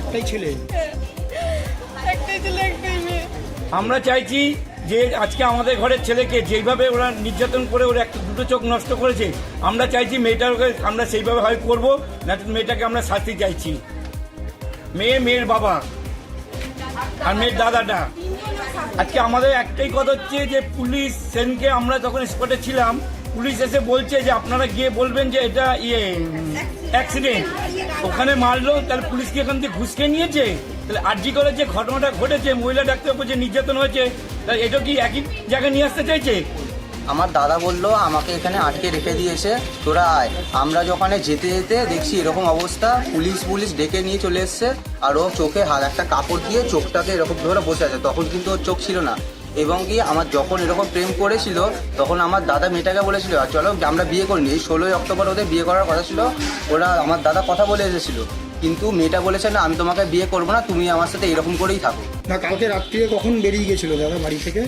একটাই ছেলে। একটাই ছেলে একটাই মেয়ে। আমরা চাইছি যে আজকে আমাদের ঘরের ছেলেকে যেইভাবে ওরা নির্যাতন করে ওরা একটা দুটো চোখ নষ্ট করেছে আমরা চাইছি মেয়েটাকে আমরা সেইভাবে হয় করব না তো মেয়েটাকে আমরা শাস্তি চাইছি। মেয়ে মেয়ের বাবা আর মেয়ের দাদাটা। আজকে আমাদের একটাই কথা হচ্ছে যে পুলিশ সেনকে আমরা যখন স্পটে ছিলাম পুলিশ এসে বলছে যে আপনারা গিয়ে বলবেন যে এটা ইয়ে অ্যাক্সিডেন্ট ওখানে মারলো, তাহলে পুলিশ কি এখান থেকে ঘুষকে নিয়েছে? তাহলে আরজি করে যে ঘটনাটা ঘটেছে, মহিলা ডাক্তার উপর যে নির্যাতন হয়েছে, তাহলে এটা কি একই জায়গায় নিয়ে আসতে চাইছে? আমার দাদা বলল, আমাকে এখানে আটকে রেখে দিয়েছে, তোরা আয়। আমরা যখন যেতে যেতে দেখছি এরকম অবস্থা, পুলিশ পুলিশ ডেকে নিয়ে চলে এসছে, আর ও চোখে হাত, একটা কাপড় দিয়ে চোখটাকে এরকম ধরে বসে আছে। তখন কিন্তু ওর চোখ ছিল না। এবং কি আমার যখন এরকম প্রেম করেছিল তখন আমার দাদা মেয়েটাকে বলেছিল আর চলো আমরা বিয়ে করিনি এই ষোলোই অক্টোবর ওদের বিয়ে করার কথা ছিল। ওরা আমার দাদা কথা বলে এসেছিল। কিন্তু মেয়েটা বলেছে না আমি তোমাকে বিয়ে করব না তুমি আমার সাথে এরকম করেই থাকো। না কালকে রাত্রিরে কখন বেরিয়ে গেছিল দাদা বাড়ি থেকে?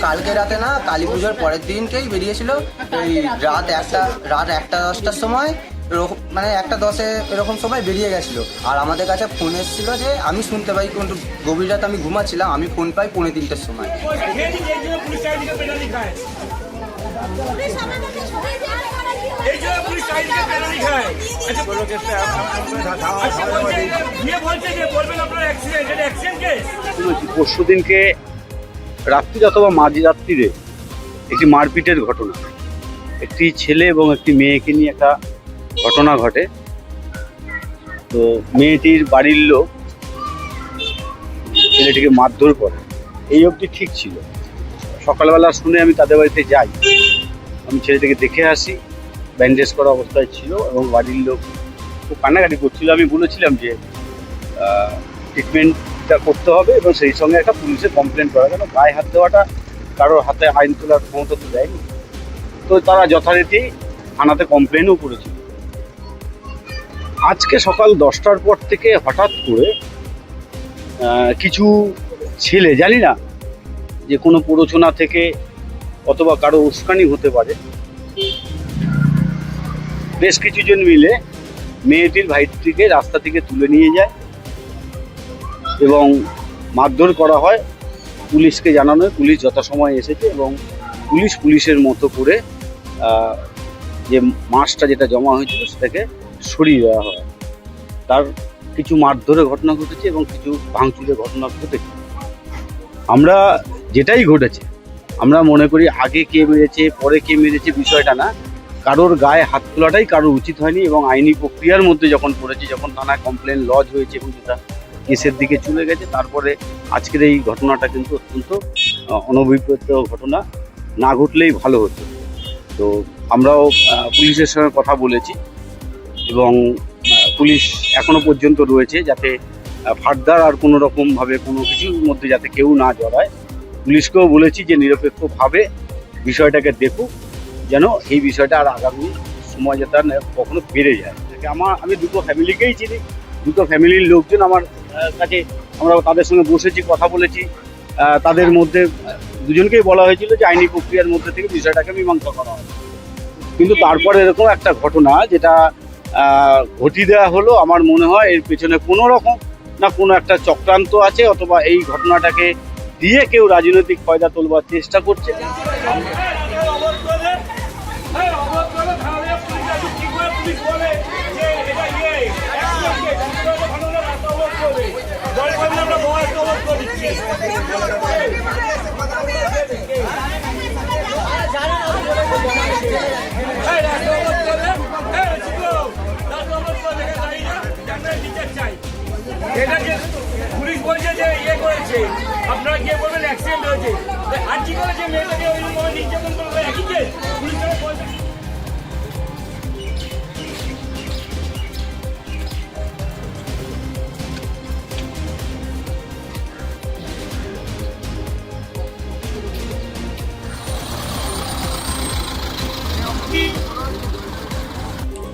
কালকে রাতে না কালী পুজোর পরের দিনকেই বেরিয়েছিল। ওই রাত একটা রাত একটা দশটার সময়। এরকম মানে একটা দশে এরকম সময় বেরিয়ে গেছিল। আর আমাদের কাছে ফোন এসেছিল যে আমি শুনতে পাই কিন্তু গভীর রাত আমি ঘুমাচ্ছিলাম আমি ফোন পাই পৌনে তিনটের সময়। এই জন্য পুলিশ চারিদিকে পেরানি খায় আচ্ছা, আচ্ছা, বলছে, নিয়ে বলছে যে বলবেন আপনার অ্যাক্সিডেন্ট এটা অ্যাক্সিডেন্ট কেস শুনেছি পরশু দিনকে রাত্রি অথবা মাঝরাত্রিরে একটি মারপিটের ঘটনা। একটি ছেলে এবং একটি মেয়েকে নিয়ে একটা ঘটনা ঘটে। তো মেয়েটির বাড়ির লোক ছেলেটিকে মারধর করে। এই অবধি ঠিক ছিল। সকালবেলা শুনে আমি তাদের বাড়িতে যাই। আমি ছেলেটিকে দেখে আসি। ব্যান্ডেজ করা অবস্থায় ছিল এবং বাড়ির লোক খুব কান্নাকাটি করছিল। আমি বলেছিলাম যে ট্রিটমেন্টটা করতে হবে এবং সেই সঙ্গে একটা পুলিশে কমপ্লেন করা কেন গায়ে হাত দেওয়াটা কারোর হাতে আইন তোলার ক্ষমতা তো দেয়নি। তো তারা যথারীতি থানাতে কমপ্লেনও করেছিল। আজকে সকাল দশটার পর থেকে হঠাৎ করে কিছু ছেলে, জানি না, যে কোনো প্ররোচনা থেকে অথবা কারও উস্কানি হতে পারে, বেশ কিছুজন মিলে মেয়েটির ভাইটিকে রাস্তা থেকে তুলে নিয়ে যায় এবং মারধর করা হয়। পুলিশকে জানানো হয়, পুলিশ যথাসময়ে এসেছে এবং পুলিশ পুলিশের মতো করে যে মাছটা যেটা জমা হয়েছিল সেটাকে সরিয়ে দেওয়া হয়। তার কিছু মারধরের ঘটনা ঘটেছে এবং কিছু ভাঙচুরের ঘটনা ঘটেছে। আমরা যেটাই ঘটেছে আমরা মনে করি আগে কে মেরেছে পরে কে মেরেছে বিষয়টা না। কারোর গায়ে হাত তোলাটাই কারোর উচিত হয়নি এবং আইনি প্রক্রিয়ার মধ্যে যখন পড়েছে যখন থানায় কমপ্লেন লজ হয়েছে এবং যেটা কেসের দিকে চলে গেছে তারপরে আজকের এই ঘটনাটা কিন্তু অত্যন্ত আহ, অনভিপ্রেত ঘটনা। না ঘটলেই ভালো হতো। তো আমরাও পুলিশের সঙ্গে কথা বলেছি। এবং পুলিশ এখনও পর্যন্ত রয়েছে যাতে ফার্দার আর কোনো রকমভাবে কোনো কিছুর মধ্যে যাতে কেউ না জড়ায়। পুলিশকেও বলেছি যে নিরপেক্ষভাবে বিষয়টাকে দেখুক যেন এই বিষয়টা আর আগামী সময় যাতে আর কখনো বেড়ে যায়। আমার আমি দুটো ফ্যামিলিকেই চিনি দুটো ফ্যামিলির লোকজন আমার কাছে আমরা তাদের সঙ্গে বসেছি কথা বলেছি। তাদের মধ্যে দুজনকেই বলা হয়েছিল যে আইনি প্রক্রিয়ার মধ্যে থেকে বিষয়টাকে মীমাংসা করা হবে। কিন্তু তারপরে এরকম একটা ঘটনা যেটা ঘটিয়ে দেওয়া হলো, আমার মনে হয় এর পেছনে কোনো রকম না কোনো একটা চক্রান্ত আছে, অথবা এই ঘটনাটাকে দিয়ে কেউ রাজনৈতিক ফয়দা তোলবার চেষ্টা করছে। অবরোধ যে পুলিশ বলছে যে ইয়ে করেছে, আপনারা গিয়ে বলবেন অ্যাক্সিডেন্ট হয়েছে। আর কি করেছে মেয়েটাকে ওইরকম ভাবে নির্যাতন করবে একই পুলিশ তাকে বলছে